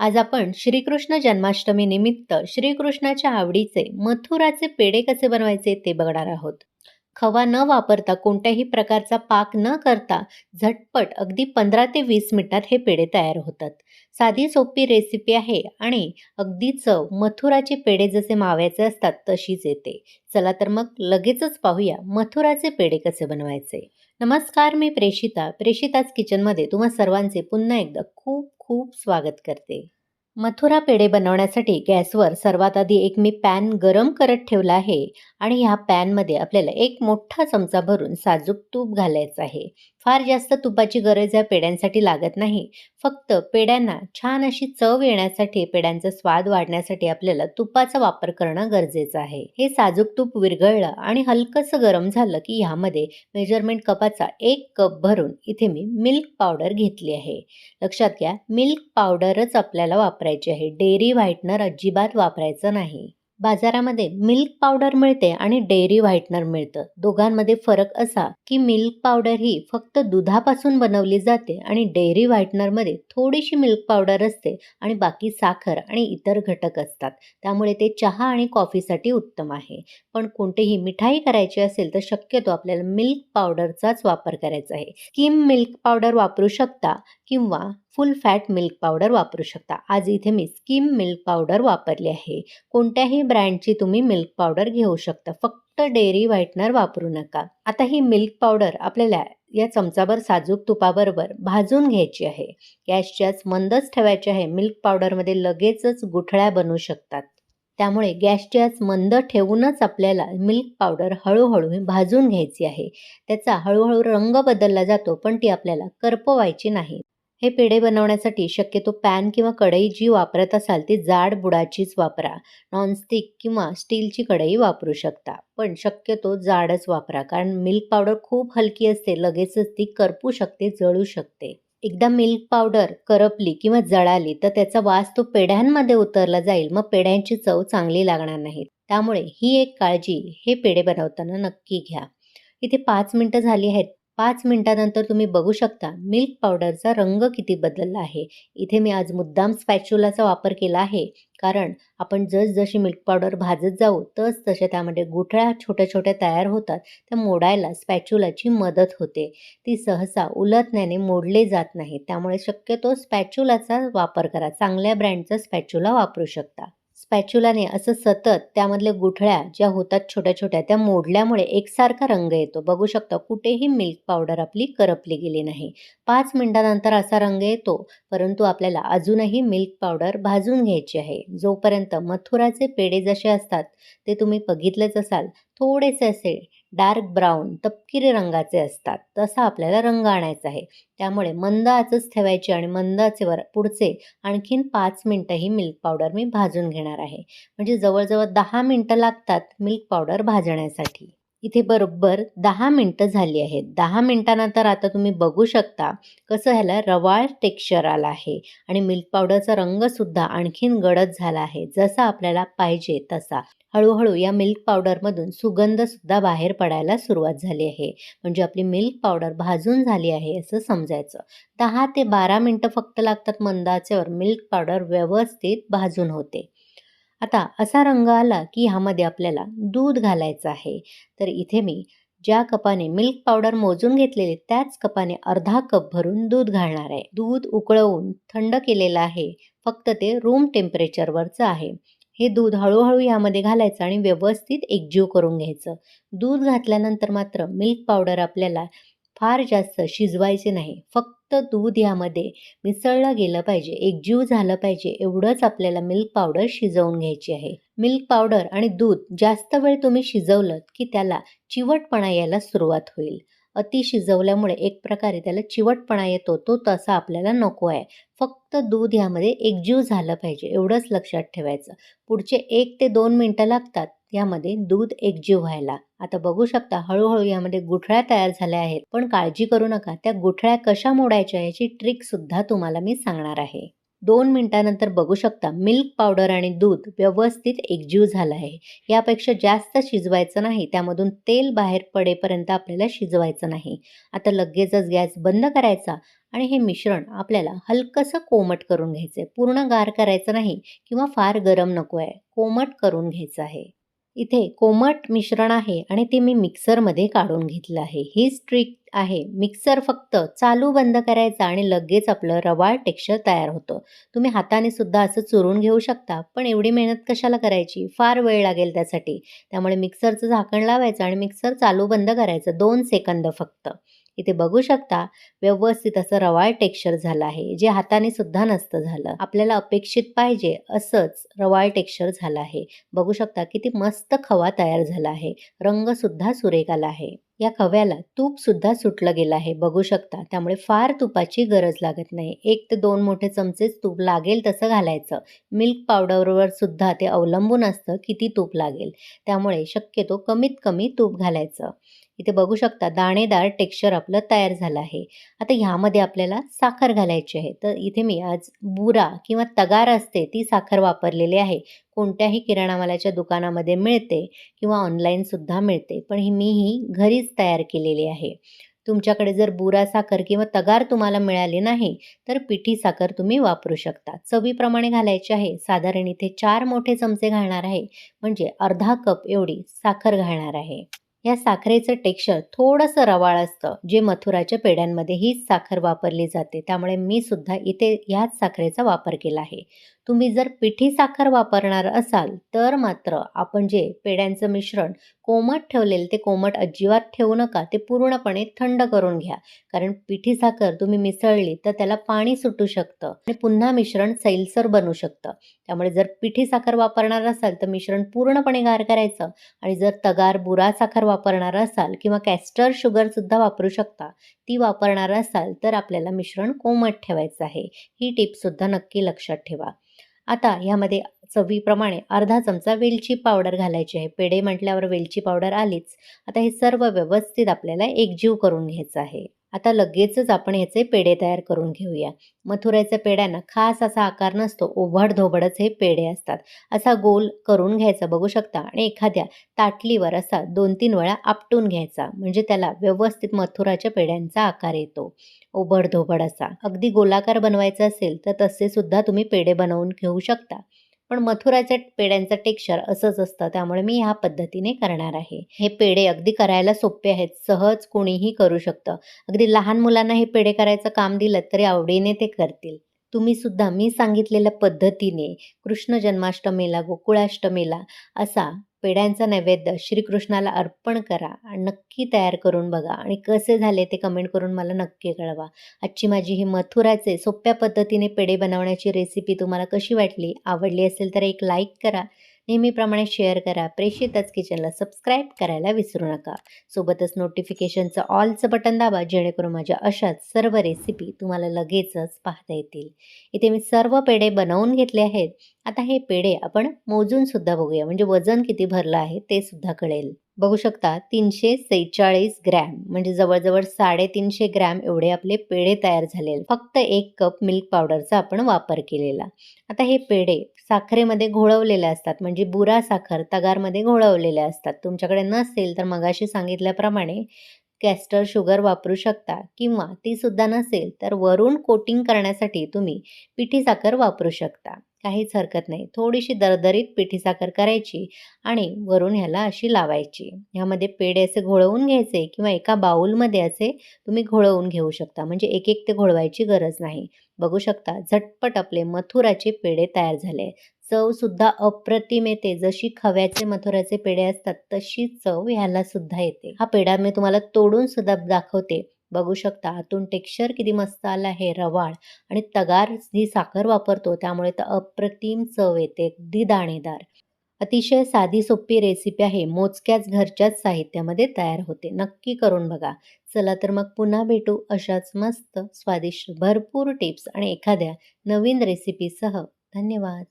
आज आपण श्रीकृष्ण जन्माष्टमी निमित्त श्रीकृष्णाच्या आवडीचे मथुराचे पेढे कसे बनवायचे ते बघणार आहोत. खवा न वापरता कोणत्याही प्रकारचा पाक न करता झटपट अगदी पंधरा ते वीस मिनिटात हे पेढे तयार होतात. साधी सोपी रेसिपी आहे आणि अगदी चव मथुराचे पेढे जसे माव्याचे असतात तशीच येते. चला तर मग लगेचच पाहूया मथुराचे पेढे कसे बनवायचे. नमस्कार मी प्रेषिता. प्रेषिताच किचनमध्ये तुम्हा सर्वांचे पुन्हा एकदा खूप खूप स्वागत करते. मथुरा पेढे बनवण्यासाठी गॅसवर सर्वात आधी एक मी पॅन गरम करत ठेवला आहे आणि ह्या पॅनमध्ये आपल्याला एक मोठा चमचा भरून साजूक तूप घालायचं आहे. फार जास्त तुपाची गरज या पेढ्यांसाठी लागत नाही. फक्त पेढ्यांना छान अशी चव येण्यासाठी पेढ्यांचा स्वाद वाढण्यासाठी आपल्याला तुपाचा वापर करणं गरजेचं आहे. हे साजूक तूप विरघळलं आणि हलकंसं गरम झालं की ह्यामध्ये मेजरमेंट कपाचा एक कप भरून इथे मी मिल्क पावडर घेतली आहे. लक्षात घ्या मिल्क पावडरच आपल्याला वापरायची आहे. डेअरी व्हाईटनर अजिबात वापरायचं नाही. बाजारामध्ये मिल्क पावडर मिळते आणि डेअरी व्हाईटनर मिळतं. दोघांमध्ये फरक असा की मिल्क पावडर ही फक्त दुधापासून बनवली जाते आणि डेअरी व्हाईटनरमध्ये थोडीशी मिल्क पावडर असते आणि बाकी साखर आणि इतर घटक असतात. त्यामुळे ते चहा आणि कॉफीसाठी उत्तम आहे. पण कोणतीही मिठाई करायची असेल तर शक्यतो आपल्याला मिल्क पावडरचाच वापर करायचा आहे. स्किम मिल्क पावडर वापरू शकता किंवा फुल फॅट मिल्क पावडर वापरू शकता. आज इथे मी स्किम मिल्क पावडर वापरली आहे. कोणत्याही ब्रँडची तुम्ही मिल्क पावडर घेऊ शकता. फक्त डेअरी व्हाईटनर वापरू नका. आता ही मिल्क पावडर आपल्याला या चमचाभर साजूक तुपाबरोबर भाजून घ्यायची आहे. गॅसच्याच मंदच ठेवायची आहे. मिल्क पावडरमध्ये लगेचच गुठळ्या बनू शकतात. त्यामुळे गॅसच्याच मंद ठेवूनच आपल्याला मिल्क पावडर हळूहळू भाजून घ्यायची आहे. त्याचा हळूहळू रंग बदलला जातो पण ती आपल्याला करपवायची नाही. हे पेढे बनवण्यासाठी शक्यतो पॅन किंवा कढई जी वापरत असाल ती जाड बुडाचीच वापरा. नॉनस्टिक किंवा स्टीलची कढई वापरू शकता. पण शक्यतो जाडच वापरा कारण मिल्क पावडर खूप हलकी असते लगेचच ती करपू शकते जळू शकते. एकदा मिल्क पावडर करपली किंवा जळाली तर त्याचा वास तो पेढ्यांमध्ये उतरला जाईल. मग पेढ्यांची चव चांगली लागणार नाही. त्यामुळे ही एक काळजी हे पेढे बनवताना नक्की घ्या. इथे पाच मिनटं झाली आहेत. पाच मिनटानंतर तुम्ही बघू शकता मिल्क पावडरचा रंग किती बदलला आहे. इथे मी आज मुद्दाम स्पॅच्युलाचा वापर केला आहे. कारण आपण जसजशी मिल्क पावडर भाजत जाऊ तस तशा त्यामध्ये गुठळ्या छोट्या छोट्या तयार होतात. त्या मोडायला स्पॅच्युलाची मदत होते. ती सहसा उलटण्याने मोडले जात नाही त्यामुळे शक्यतो स्पॅच्युलाचा वापर करा. चांगल्या ब्रँडचा स्पॅच्युला वापरू शकता. स्पॅच्युलाने असं सतत त्यामधल्या गुठळ्या ज्या होतात छोट्या छोट्या त्या मोडल्यामुळे एकसारखा रंग येतो. बघू शकता कुठेही मिल्क पावडर आपली करपली गेली नाही. पाच मिनिटानंतर असा रंग येतो परंतु आपल्याला अजूनही मिल्क पावडर भाजून घ्यायची आहे. जोपर्यंत मथुराचे पेढे जसे असतात ते तुम्ही बघितलेच असाल थोडेसे असे डार्क ब्राऊन तपकिरी रंगाचे असतात. तसा आपल्याला रंग आणायचा आहे. त्यामुळे मंद आचच ठेवायची आणि मंद आचेवर पुढचे आणखीन पाच मिनटं ही मिल्क पावडर मी भाजून घेणार आहे. म्हणजे जवळजवळ दहा मिनटं लागतात मिल्क पावडर भाजण्यासाठी. इथे बरोबर दहा मिनटं झाली आहेत. दहा मिनटानंतर आता तुम्ही बघू शकता कसं ह्याला रवाळ टेक्स्चर आला आहे आणि मिल्क पावडरचा रंगसुद्धा आणखीन गडद झाला आहे. जसा आपल्याला पाहिजे तसा. हळूहळू या मिल्क पावडरमधून सुगंधसुद्धा बाहेर पडायला सुरुवात झाली आहे. म्हणजे आपली मिल्क पावडर भाजून झाली आहे असं समजायचं. दहा ते बारा मिनटं फक्त लागतात मंदाचेवर. मिल्क पावडर व्यवस्थित भाजून होते. आता असा रंग आला की ह्यामध्ये आपल्याला दूध घालायचं आहे. तर इथे मी ज्या कपाने मिल्क पावडर मोजून घेतलेले त्याच कपाने अर्धा कप भरून दूध घालणार आहे. दूध उकळवून थंड केलेलं आहे. फक्त ते रूम टेम्परेचरवरचं आहे. हे दूध हळूहळू यामध्ये घालायचं आणि व्यवस्थित एकजीव करून घ्यायचं. दूध घातल्यानंतर मात्र मिल्क पावडर आपल्याला फार जास्त शिजवायचे नाही. फक्त दूध यामध्ये मिसळलं गेलं पाहिजे. एकजीव झालं पाहिजे. एवढंच आपल्याला मिल्क पावडर शिजवून घ्यायची आहे. मिल्क पावडर आणि दूध जास्त वेळ तुम्ही शिजवलं की त्याला चिवटपणा यायला सुरुवात होईल. अति शिजवल्यामुळे एक प्रकारे त्याला चिवटपणा येतो. तो तसा आपल्याला नको आहे. फक्त दूध यामध्ये एकजीव झालं पाहिजे. एवढंच लक्षात ठेवायचं. पुढचे एक ते दोन मिनटं लागतात. यामध्ये दूध एकजीव व्हायला. आता बघू शकता हळूहळू यामध्ये गुठळ्या तयार झाल्या आहेत. पण काळजी करू नका त्या गुठळ्या कशा मोडायच्या याची ट्रिकसुद्धा तुम्हाला मी सांगणार आहे. दोन मिनटानंतर बघू शकता मिल्क पावडर आणि दूध व्यवस्थित एकजीव झालं आहे. यापेक्षा जास्त शिजवायचं नाही त्यामधून तेल बाहेर पडेपर्यंत आपल्याला शिजवायचं नाही. आता लगेचच गॅस बंद करायचा आणि हे मिश्रण आपल्याला हलकंसं कोमट करून घ्यायचं आहे पूर्ण गार करायचं नाही किंवा फार गरम नको आहे कोमट करून घ्यायचं आहे. इथे कोमट मिश्रण आहे आणि ते मी मिक्सरमध्ये काढून घेतलं आहे. हीच ट्रिक आहे. मिक्सर फक्त चालू बंद करायचा आणि लगेच आपलं रवाळ टेक्स्चर तयार होतं. तुम्ही हाताने सुद्धा असं चुरून घेऊ शकता पण एवढी मेहनत कशाला करायची? फार वेळ लागेल त्यासाठी. त्यामुळे मिक्सरचं झाकण लावायचं आणि मिक्सर चालू बंद करायचं दोन सेकंद फक्त. इथे बघू शकता व्यवस्थित असं रवाळ टेक्स्चर झालं आहे जे हाताने सुद्धा नसतं झालं. आपल्याला अपेक्षित पाहिजे असंच रवाळ टेक्स्चर झालं आहे. बघू शकता किती मस्त खवा तयार झाला आहे. रंग सुद्धा सुरेख आला आहे. या खव्याला तूप सुद्धा सुटलं गेलं आहे बघू शकता. त्यामुळे फार तुपाची गरज लागत नाही. एक ते दोन मोठे चमचेच तूप लागेल तसं घालायचं. मिल्क पावडरवर सुद्धा ते अवलंबून असतं किती तूप लागेल. त्यामुळे शक्यतो कमीत कमी तूप घालायचं. इथे बघू शकता दाणेदार टेक्स्चर आपलं तयार झालं आहे. आता ह्यामध्ये आपल्याला साखर घालायची आहे. तर इथे मी आज बुरा किंवा तगार असते ती साखर वापरलेली आहे. कोणत्याही किराणा मालाच्या दुकानामध्ये मिळते किंवा ऑनलाईनसुद्धा मिळते. पण ही मी ही घरीच तयार केलेली आहे. तुमच्याकडे जर बुरा साखर किंवा तगार तुम्हाला मिळाली नाही तर पिठी साखर तुम्ही वापरू शकता. चवीप्रमाणे घालायची आहे. साधारण इथे चार मोठे चमचे घालणार आहे. म्हणजे अर्धा कप एवढी साखर घालणार आहे. या साखरेचं टेक्स्चर थोडंसं रवाळ असतं जे मथुराच्या पेड्यांमध्ये हीच साखर वापरली जाते. त्यामुळे मी सुद्धा इथे ह्याच साखरेचा वापर केला आहे. तुम्ही जर पिठी साखर वापरणार असाल तर मात्र आपण जे पेड्यांचं मिश्रण कोमट ठेवलेलं ते कोमट अजिबात ठेवू नका ते पूर्णपणे थंड करून घ्या. कारण पिठी साखर तुम्ही मिसळली तर त्याला पाणी सुटू शकतं आणि पुन्हा मिश्रण सैलसर बनू शकतं. त्यामुळे जर पिठी साखर वापरणार असाल तर मिश्रण पूर्णपणे गार करायचं आणि जर तगार बुरा साखर वापरणार असाल किंवा कॅस्टर शुगरसुद्धा वापरू शकता ती वापरणार असाल तर आपल्याला मिश्रण कोमट ठेवायचं आहे. ही टिपसुद्धा नक्की लक्षात ठेवा. आता ह्यामध्ये चवीप्रमाणे अर्धा चमचा वेलची पावडर घालायची आहे. पेढे म्हटल्यावर वेलची पावडर आलीच. आता हे सर्व व्यवस्थित आपल्याला एकजीव करून घ्यायचं आहे. आता लगेचच आपण याचे पेढे तयार करून घेऊया. मथुराच्या पेड्यांना खास असा आकार नसतो ओभड धोबडच हे पेढे असतात. असा गोल करून घ्यायचा बघू शकता. आणि एखाद्या ताटलीवर असा दोन तीन वेळा आपटून घ्यायचा म्हणजे त्याला व्यवस्थित मथुराच्या पेड्यांचा आकार येतो. ओबड धोबड असा. अगदी गोलाकार बनवायचा असेल तर तसे सुद्धा तुम्ही पेढे बनवून घेऊ शकता. पण मथुराच्या पेड्यांचं टेक्स्चर असंच असतं त्यामुळे मी ह्या पद्धतीने करणार आहे. हे पेढे अगदी करायला सोपे आहेत सहज कोणीही करू शकतं. अगदी लहान मुलांना हे पेढे करायचं काम दिलं तरी आवडीने ते करतील. तुम्ही सुद्धा मी सांगितलेल्या पद्धतीने कृष्ण जन्माष्टमीला गोकुळाष्टमीला असा पेढ्यांचा नैवेद्य श्रीकृष्णाला अर्पण करा आणि नक्की तयार करून बघा. आणि कसे झाले ते कमेंट करून मला नक्की कळवा. आजची माझी ही मथुराचे सोप्या पद्धतीने पेढे बनवण्याची रेसिपी तुम्हाला कशी वाटली आवडली असेल तर एक लाईक करा. नेहमीप्रमाणे शेअर करा. प्रेषितच किचनला सबस्क्राईब करायला विसरू नका. सोबतच नोटिफिकेशनचं ऑलचं बटन दाबा जेणेकरून माझ्या अशाच सर्व रेसिपी तुम्हाला लगेचच पाहता येतील. इथे मी सर्व पेढे बनवून घेतले आहेत. आता हे पेढे आपण मोजूनसुद्धा बघूया. म्हणजे वजन किती भरलं आहे ते सुद्धा कळेल. बघू शकता तीनशे सेहेचाळीस ग्रॅम म्हणजे जवळजवळ साडेतीनशे ग्रॅम एवढे आपले पेढे तयार झालेले. फक्त एक कप मिल्क पावडरचा आपण वापर केलेला. आता हे पेढे साखरेमध्ये घोळवलेले असतात म्हणजे बुरा साखर तगारमध्ये घोळवलेले असतात. तुमच्याकडे नसेल तर मगाशी सांगितल्याप्रमाणे कॅस्टर शुगर वापरू शकता किंवा ती सुद्धा नसेल तर वरून कोटिंग करण्यासाठी तुम्ही पिठी साखर वापरू शकता. काहीच हरकत नाही. थोडीशी दरदरीत पिठी साखर करायची आणि वरून ह्याला अशी लावायची. ह्यामध्ये पेढे असे घोळवून घ्यायचे किंवा एका बाऊलमध्ये असे तुम्ही घोळवून घेऊ शकता. म्हणजे एक एक ते घोळवायची गरज नाही. बघू शकता झटपट आपले मथुराचे पेढे तयार झाले. चवसुद्धा अप्रतिम येते. जशी खव्याचे मथुराचे पेढे असतात तशी चव ह्याला सुद्धा येते. हा पेढा मी तुम्हाला तोडून सुद्धा दाखवते. बघू शकता आतून टेक्स्चर किती मस्त आलं आहे रवाळ आणि तगार जी साखर वापरतो त्यामुळे तर अप्रतिम चव येते अगदी दाणेदार. अतिशय साधी सोपी रेसिपी आहे मोजक्याच घरच्याच साहित्यामध्ये तयार होते. नक्की करून बघा. चला तर मग पुन्हा भेटू अशाच मस्त स्वादिष्ट भरपूर टिप्स आणि एखाद्या नवीन रेसिपीसह धन्यवाद.